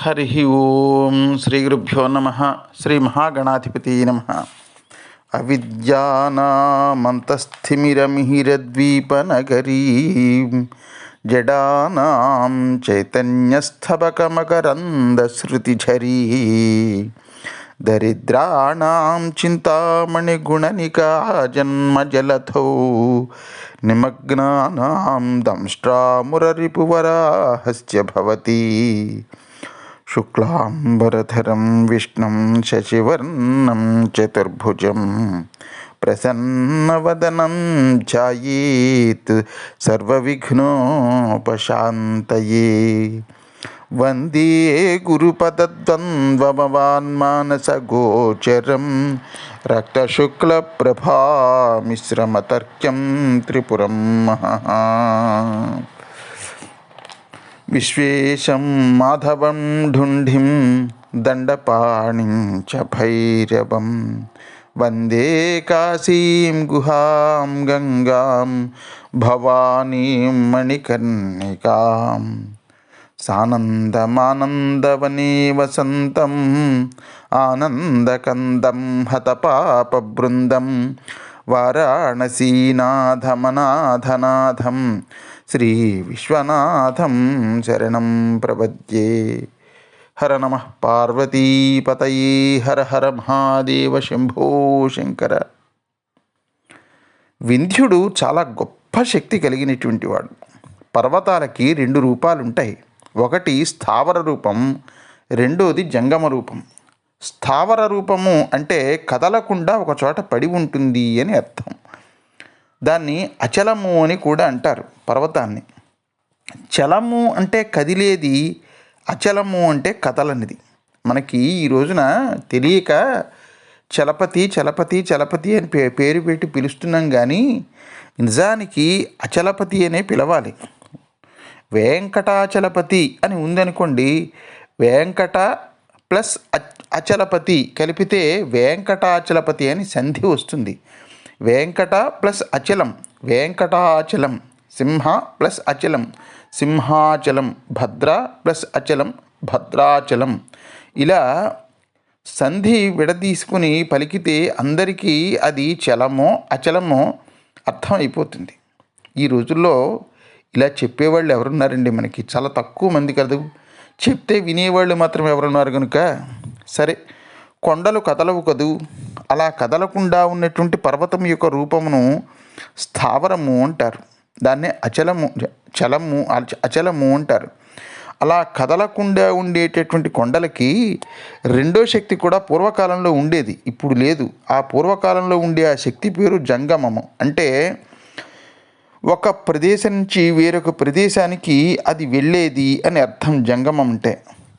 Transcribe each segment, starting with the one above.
హరి ఓం శ్రీ గురుభ్యో నమ. శ్రీ మహాగణాధిపతి నమ. అవిద్యానామంతస్థిమిరమిహిరద్వీపనగరీ జడానాం చైతన్యస్థబకమకరందశ్రుతిఝరీ దరిద్రాణం చింతామణిగుణనికా జన్మజలథౌ నిమగ్నానాం దంష్ట్రామురరిపువరాహస్య భవతి శుక్లాంబరధరం విష్ణుం శశివర్ణం చతుర్భుజం ప్రసన్నవదనం ఛాయేత్ సర్వవిఘ్నోపశాంతయే వందే గురుపదద్వంద్వమవాన్మానసగోచరం రక్తశుక్లప్రభామిశ్రమతర్క్యం త్రిపురం మహా విశ్వేశం మాధవం ఢుంఢిం దండపాణిం చ భైరవం వందే కాశీం గుహాం గంగాం భవానీం మణికర్ణికాం సానందమానందవనే వసంతం ఆనందకందం హతపాపబృందం వారాణసీనాథమనాథనాథం శ్రీ విశ్వనాథం శరణం ప్రపద్యే హర నమ పార్వతీపతయే హర హర మహాదేవ శంభో శంకర వింధ్యుడు చాలా గొప్ప శక్తి కలిగినటువంటి వాడు. పర్వతాలకి రెండు రూపాలుంటాయి. ఒకటి స్థావర రూపం రెండోది జంగమ రూపం. స్థావర రూపము అంటే కదలకుండా ఒకచోట పడి ఉంటుంది అని అర్థం. దాన్ని అచలము అని కూడా అంటారు పర్వతాన్ని. చలము అంటే కదిలేది అచలము అంటే కదలనిది. మనకి ఈ రోజున తెలియక చలపతి చలపతి చలపతి అని పే పేరు పెట్టి పిలుస్తున్నాం కానీ నిజానికి అచలపతి అనే పిలవాలి. వెంకటాచలపతి అని ఉందనుకోండి వెంకట ప్లస్ అచలపతి కలిపితే వెంకటాచలపతి అని సంధి వస్తుంది. వెంకట ప్లస్ అచలం. వెంకటాచలం. సింహ ప్లస్ అచలం. సింహాచలం భద్ర ప్లస్ అచలం భద్రాచలం. ఇలా సంధి విడదీసుకుని పలికితే అందరికీ అది చలమో అచలమో అర్థం అయిపోతుంది ఈ రోజుల్లో ఇలా చెప్పేవాళ్ళు ఎవరున్నారండి మనకి? చాలా తక్కువ మంది కదా. చెప్తే వినేవాళ్ళు మాత్రం ఎవరున్నారు కనుక? సరే కొండలు కదలవు కదూ? అలా కదలకుండా ఉన్నటువంటి పర్వతం యొక్క రూపమును స్థావరము అంటారు. దాన్నే అచలము చలము అచలము అంటారు. అలా కదలకుండా ఉండేటటువంటి కొండలకి రెండో శక్తి కూడా పూర్వకాలంలో ఉండేది ఇప్పుడు లేదు. ఆ పూర్వకాలంలో ఉండే ఆ శక్తి పేరు జంగమము. అంటే ఒక ప్రదేశం నుంచి వేరొక ప్రదేశానికి అది వెళ్ళేది అని అర్థం జంగమం అంటే.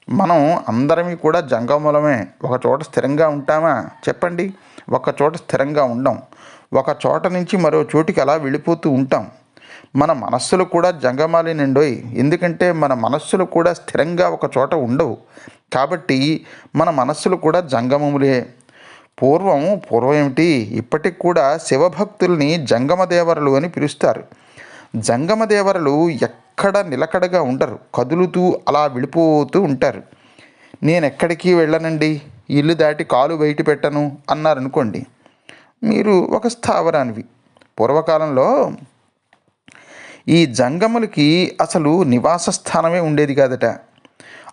మనం అందరమీ కూడా జంగమూలమే. ఒక చోట స్థిరంగా ఉంటామా? చెప్పండి. ఒక చోట స్థిరంగా ఉండం. ఒక చోట నుంచి మరో చోటికి అలా వెళ్ళిపోతూ ఉంటాం. మన మనస్సులు కూడా జంగమాలి నిండోయి. ఎందుకంటే మన మనస్సులు కూడా స్థిరంగా ఒక చోట ఉండవు. కాబట్టి మన మనస్సులు కూడా జంగమములే. పూర్వం పూర్వం ఏమిటి? ఇప్పటికి కూడా శివభక్తుల్ని జంగమదేవరలు అని పిలుస్తారు. జంగమదేవరలు ఎక్కడ నిలకడగా ఉండరు. కదులుతూ అలా వెళ్ళిపోతూ ఉంటారు. నేను ఎక్కడికి వెళ్ళనండి? ఇల్లు దాటి కాలు బయట పెట్టను అన్నారనుకోండి. మీరు ఒక స్థావరానివి. పూర్వకాలంలో ఈ జంగములకి అసలు నివాస స్థానమే ఉండేది కాదట.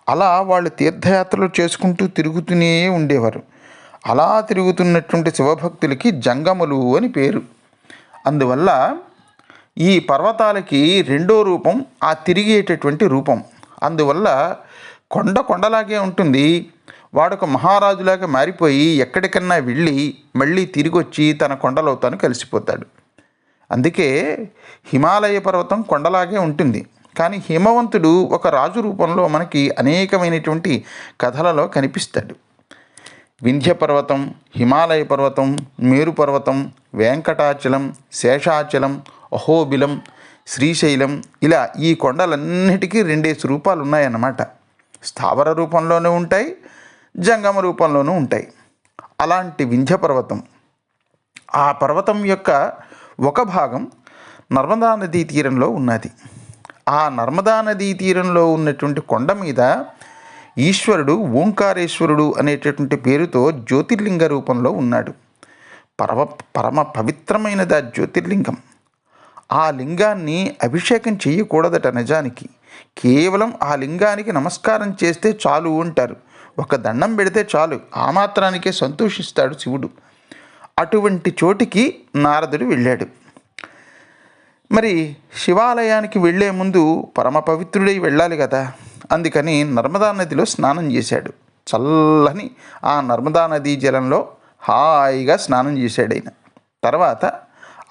అలా వాళ్ళు తీర్థయాత్రలు చేసుకుంటూ తిరుగుతూనే ఉండేవారు. అలా తిరుగుతున్నటువంటి శివభక్తులకి జంగములు అని పేరు. అందువల్ల ఈ పర్వతాలకి రెండో రూపం ఆ తిరిగేటటువంటి రూపం. అందువల్ల కొండ కొండలాగే ఉంటుంది. వాడొక మహారాజులాగా మారిపోయి ఎక్కడికన్నా వెళ్ళి మళ్ళీ తిరిగి వచ్చి తన కొండలో తను కలిసిపోతాడు. అందుకే హిమాలయ పర్వతం కొండలాగే ఉంటుంది. కానీ హిమవంతుడు ఒక రాజు రూపంలో మనకి అనేకమైనటువంటి కథలలో కనిపిస్తాడు. వింధ్య పర్వతం హిమాలయ పర్వతం మేరు పర్వతం వెంకటాచలం శేషాచలం అహోబిలం శ్రీశైలం ఇలా ఈ కొండలన్నిటికీ రెండేసి రూపాలు ఉన్నాయన్నమాట స్థావర రూపంలోనూ ఉంటాయి జంగమ రూపంలోనూ ఉంటాయి. అలాంటి వింధ్య పర్వతం ఆ పర్వతం యొక్క ఒక భాగం నర్మదా నదీ తీరంలో ఉన్నది. ఆ నర్మదా నదీ తీరంలో ఉన్నటువంటి కొండ మీద ఈశ్వరుడు ఓంకారేశ్వరుడు అనేటటువంటి పేరుతో జ్యోతిర్లింగ రూపంలో ఉన్నాడు. పరమ పరమ పవిత్రమైనది ఆ జ్యోతిర్లింగం. ఆ లింగాన్ని అభిషేకం చేయకూడదట నిజానికి. కేవలం ఆ లింగానికి నమస్కారం చేస్తే చాలు అంటారు. ఒక దండం పెడితే చాలు. ఆ మాత్రానికే సంతోషిస్తాడు శివుడు. అటువంటి చోటికి నారదుడు వెళ్ళాడు. మరి శివాలయానికి వెళ్ళే ముందు పరమ పవిత్రుడై వెళ్ళాలి కదా. అందుకని నర్మదా నదిలో స్నానం చేశాడు. చల్లని ఆ నర్మదా నదీ జలంలో హాయిగా స్నానం చేశాడు ఆయన. తర్వాత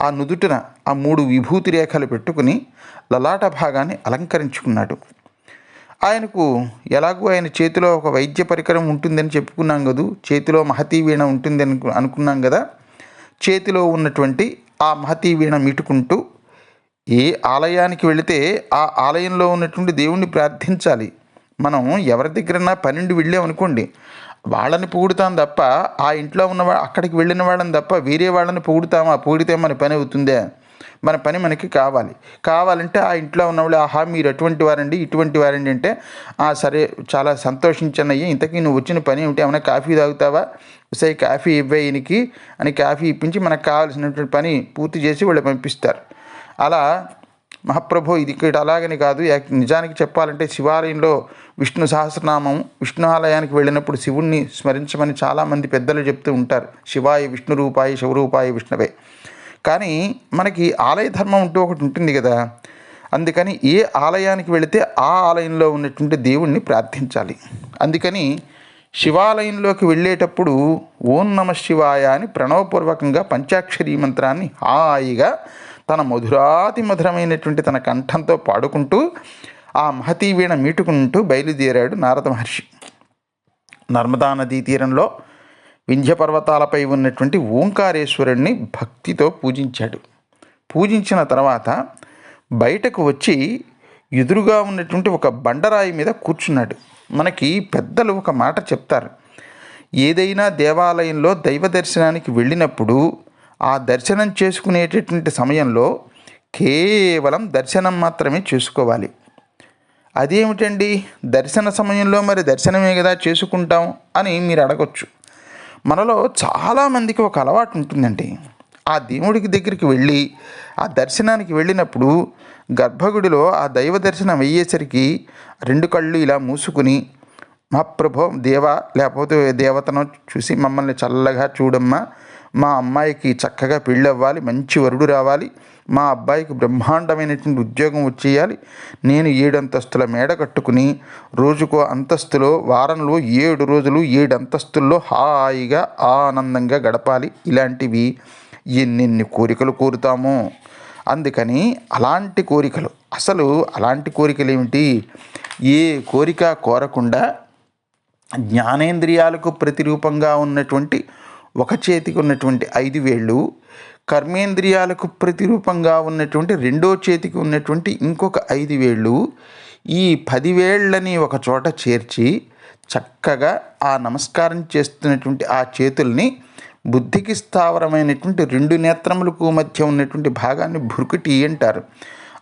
ఆ నుదుటిన ఆ మూడు విభూతి రేఖలు పెట్టుకుని లలాట భాగాన్ని అలంకరించుకున్నాడు. ఆయనకు ఎలాగో ఆయన చేతిలో ఒక వైద్య పరికరం ఉంటుందని చెప్పుకున్నాం కదూ చేతిలో మహతీ వీణ ఉంటుందని అనుకున్నాం కదా చేతిలో ఉన్నటువంటి ఆ మహతీ వీణ మీటుకుంటూ ఏ ఆలయానికి వెళితే ఆ ఆలయంలో ఉన్నటువంటి దేవుణ్ణి ప్రార్థించాలి. మనం ఎవరి దగ్గరన్నా పన్నెండు వెళ్ళామనుకోండి వాళ్ళని పొగుడుతాం తప్ప ఆ ఇంట్లో ఉన్న అక్కడికి వెళ్ళిన వాళ్ళని తప్ప వేరే వాళ్ళని పొగుడుతామా పొగిడితే మన పని అవుతుందే? మన పని మనకి కావాలి. కావాలంటే ఆ ఇంట్లో ఉన్నవాళ్ళు ఆహా మీరు అటువంటి వారండి ఇటువంటి వారండి అంటే "ఆ, సరే చాలా సంతోషించనయ్యి ఇంతకీ నువ్వు వచ్చిన పని ఏమిటి? ఏమైనా కాఫీ తాగుతావా? సై కాఫీ ఇవ్వే అని కాఫీ ఇప్పించి మనకు కావాల్సినటువంటి పని పూర్తి చేసి వాళ్ళు పంపిస్తారు. అలా మహాప్రభు ఇది ఇక్కడ అలాగని కాదు. నిజానికి చెప్పాలంటే శివాలయంలో విష్ణు సహస్రనామం విష్ణు ఆలయానికి వెళ్ళినప్పుడు శివుణ్ణి స్మరించమని చాలామంది పెద్దలు చెప్తూ ఉంటారు. శివాయ విష్ణు రూపాయ శివరూపాయ విష్ణువే. కానీ మనకి ఆలయ ధర్మం అంటూ ఒకటి ఉంటుంది కదా. అందుకని ఏ ఆలయానికి వెళితే ఆ ఆలయంలో ఉన్నటువంటి దేవుణ్ణి ప్రార్థించాలి. అందుకని శివాలయంలోకి వెళ్ళేటప్పుడు ఓం నమ శివాయ అని ప్రణవపూర్వకంగా పంచాక్షరీ మంత్రాన్ని హాయిగా తన మధురాతి మధురమైనటువంటి తన కంఠంతో పాడుకుంటూ ఆ మహతీ వీణ మీటుకుంటూ బయలుదేరాడు నారద మహర్షి. నర్మదా నదీ తీరంలో వింధ్య పర్వతాలపై ఉన్నటువంటి ఓంకారేశ్వరుణ్ణి భక్తితో పూజించాడు. పూజించిన తర్వాత బయటకు వచ్చి ఎదురుగా ఉన్నటువంటి ఒక బండరాయి మీద కూర్చున్నాడు. మనకి పెద్దలు ఒక మాట చెప్తారు. ఏదైనా దేవాలయంలో దైవ దర్శనానికి వెళ్ళినప్పుడు ఆ దర్శనం చేసుకునేటటువంటి సమయంలో కేవలం దర్శనం మాత్రమే చేసుకోవాలి. అదేమిటండి? దర్శన సమయంలో మరి దర్శనమే కదా చేసుకుంటాం అని మీరు అడగొచ్చు. మనలో చాలామందికి ఒక అలవాటు ఉంటుందండి. ఆ దేవుడికి దగ్గరికి వెళ్ళి ఆ దర్శనానికి వెళ్ళినప్పుడు గర్భగుడిలో ఆ దైవ దర్శనం అయ్యేసరికి రెండు కళ్ళు ఇలా మూసుకుని మా ప్రభో దేవ లేకపోతే దేవతను చూసి మమ్మల్ని చల్లగా చూడమ్మా మా అమ్మాయికి చక్కగా పెళ్ళి అవ్వాలి మంచి వరుడు రావాలి. మా అబ్బాయికి బ్రహ్మాండమైనటువంటి ఉద్యోగం వచ్చేయాలి. నేను ఏడు అంతస్తుల మేడ కట్టుకుని రోజుకో అంతస్తులో వారంలో ఏడు రోజులు ఏడు అంతస్తుల్లో హాయిగా ఆనందంగా గడపాలి. ఇలాంటివి ఎన్నెన్ని కోరికలు కోరుతాము. అందుకని అలాంటి కోరికలు అసలు అలాంటి కోరికలు ఏమిటి? ఏ కోరిక కోరకుండా జ్ఞానేంద్రియాలకు ప్రతిరూపంగా ఉన్నటువంటి ఒక చేతికి ఉన్నటువంటి ఐదు వేళ్ళు కర్మేంద్రియాలకు ప్రతిరూపంగా ఉన్నటువంటి రెండో చేతికి ఉన్నటువంటి ఇంకొక ఐదు వేళ్ళు ఈ పదివేళ్ళని ఒక చోట చేర్చి చక్కగా ఆ నమస్కారం చేస్తున్నటువంటి ఆ చేతుల్ని బుద్ధికి స్థావరమైనటువంటి రెండు నేత్రములకు మధ్య ఉన్నటువంటి భాగాన్ని భురుకుటి అంటారు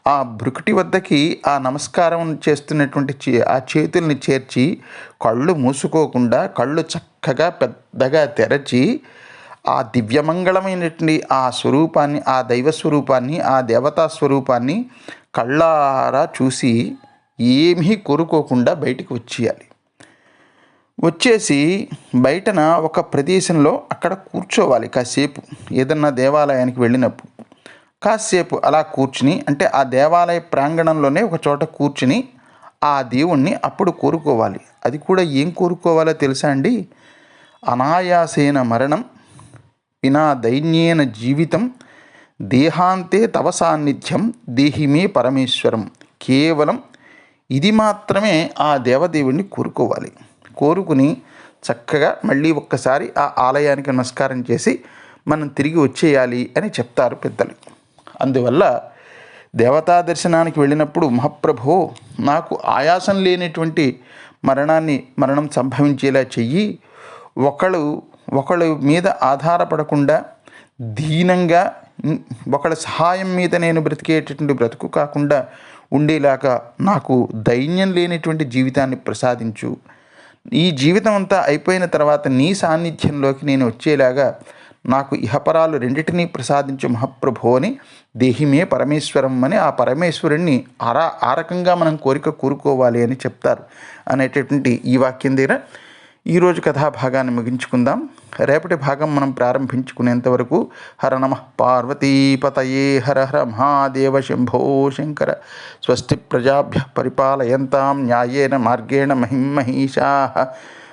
ఆ భృకుటి వద్దకి ఆ నమస్కారం చేస్తున్నటువంటి చే- ఆ చేతుల్ని చేర్చి కళ్ళు మూసుకోకుండా కళ్ళు చక్కగా పెద్దగా తెరచి ఆ దివ్యమంగళమైనటువంటి ఆ స్వరూపాన్ని ఆ దైవ స్వరూపాన్ని ఆ దేవతా స్వరూపాన్ని కళ్ళారా చూసి ఏమీ కోరుకోకుండా బయటికి వచ్చేయాలి. వచ్చేసి బయటన ఒక ప్రదేశంలో అక్కడ కూర్చోవాలి కాసేపు ఏదన్నా దేవాలయానికి వెళ్ళినప్పుడు. కాసేపు అలా కూర్చుని అంటే ఆ దేవాలయ ప్రాంగణంలోనే ఒక చోట కూర్చుని ఆ దేవుణ్ణి అప్పుడు కోరుకోవాలి. అది కూడా ఏం కోరుకోవాలో తెలుసా అండి? అనాయాసేన మరణం వినా దైన్యేన జీవితం దేహాంతే తవ సాన్నిధ్యం దేహిమే పరమేశ్వరం. కేవలం ఇది మాత్రమే ఆ దేవదేవుణ్ణి కోరుకోవాలి. కోరుకుని చక్కగా మళ్ళీ ఒక్కసారి ఆ ఆలయానికి నమస్కారం చేసి మనం తిరిగి వచ్చేయాలి అని చెప్తారు పెద్దలు. అందువల్ల దేవతా దర్శనానికి వెళ్ళినప్పుడు మహాప్రభో నాకు ఆయాసం లేనటువంటి మరణాన్ని మరణం సంభవించేలా చెయ్యి. ఒకళ్ళు ఒకళ్ళ మీద ఆధారపడకుండా దీనంగా ఒకళ్ళ సహాయం మీద నేను బ్రతికేటటువంటి బ్రతుకు కాకుండా ఉండేలాగా నాకు దైన్యం లేనటువంటి జీవితాన్ని ప్రసాదించు. ఈ జీవితం అంతా అయిపోయిన తర్వాత నీ సాన్నిధ్యంలోకి నేను వచ్చేలాగా నాకు ఇహపరాలు రెండిటినీ ప్రసాదించు మహాప్రభు అని దేహిమే పరమేశ్వరం అని ఆ పరమేశ్వరుణ్ణి ఆరా ఆ రకంగా మనం కోరిక కోరుకోవాలి అని చెప్తారు అనేటటువంటి ఈ వాక్యం దగ్గర. ఈరోజు కథాభాగాన్ని ముగించుకుందాం. రేపటి భాగం మనం ప్రారంభించుకునేంత వరకు హర నమ. పార్వతీపతయే హర హర మహాదేవ శంభో శంకర. స్వస్తి ప్రజాభ్య పరిపాలయంతాం న్యాయేన మార్గేణ మహిమహీషా